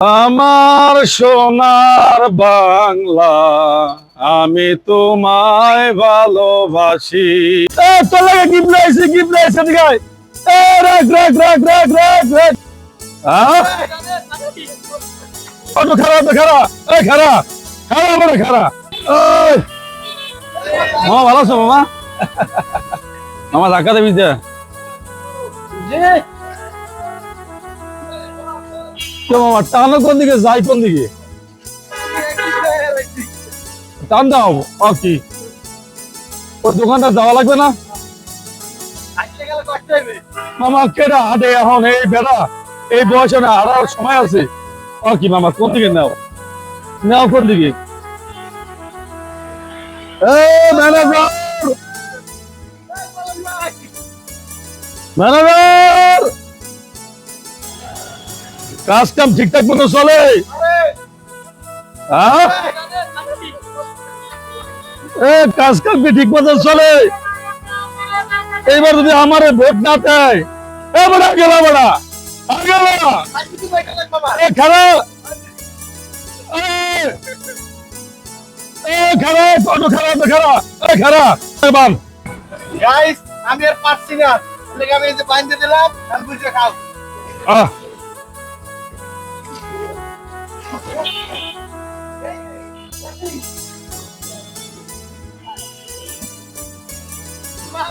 আমার সোনার বাংলা, আমি তোমায় ভালোবাসি। লাইছে দিগাই এ খারা খারা খারা ভালো আছো, মামা? মামা ধাক্কা দেবি যে টানো কোন দিকে, যাই কোন দিকে? টান দাও দোকানটা যাওয়া লাগবে না? মামা, কেডা হাটে এখন এই এই বয়সে না হারার সময় আছে। কি মামা, কোন দিকে নাও? নাও কোন দিকে? ম্যানেজার! ম্যানেজার! কাজ কাম ঠিকঠাক মতো চলে। কাজ কাম কি ঠিক মতো চলে? এইবার যদি আমার ভোট না দেয় এ বড়া বড়া আগে বড়া এ খারাপ এ খারাপ কত খারাপ খারাপ এ খারাপ বান আমি আর পারছি না। আমি এই যে বাইন্দে দিলাম বুঝে খাও। আহ।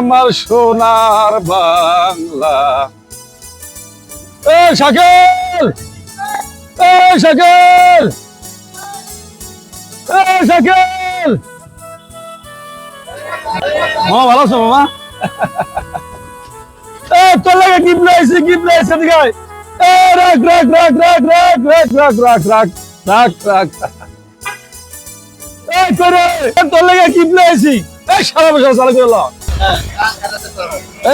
আমার সোনার বাংলা এ শাকিল এ শাকিল এ শাকিল মামা ভালো আছো মামা এ তোর লাগে গিফট লাইছি গিফট লাইছে দিগাই এ রাখ রাখ রাখ রাখ রাখ রাখ রাখ রাখ রাখ রাখ রাখ এ করে তোর লাগে গিফট লাইছি এ সারা বছর চালু করে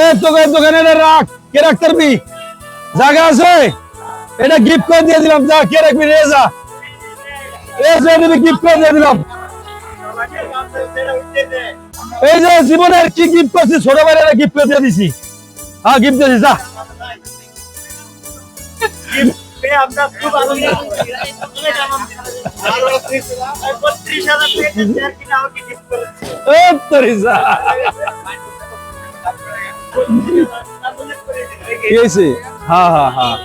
এ তোকে দোকানে রাখ। কে রাখ পারবি জায়গা আছে? এটা গিফট করে দিয়ে দিলাম। যা কে রাখবি রে যা। গিফট করে দিয়ে দিলাম। এই যে জীবনের কি গিফট করছি ছোট ভাইয়ের গিফট করে দিয়ে দিছি। হ্যাঁ গিফট দিয়েছি যা। আমরা কি হয়েছে? হ্যাঁ হ্যাঁ হ্যাঁ।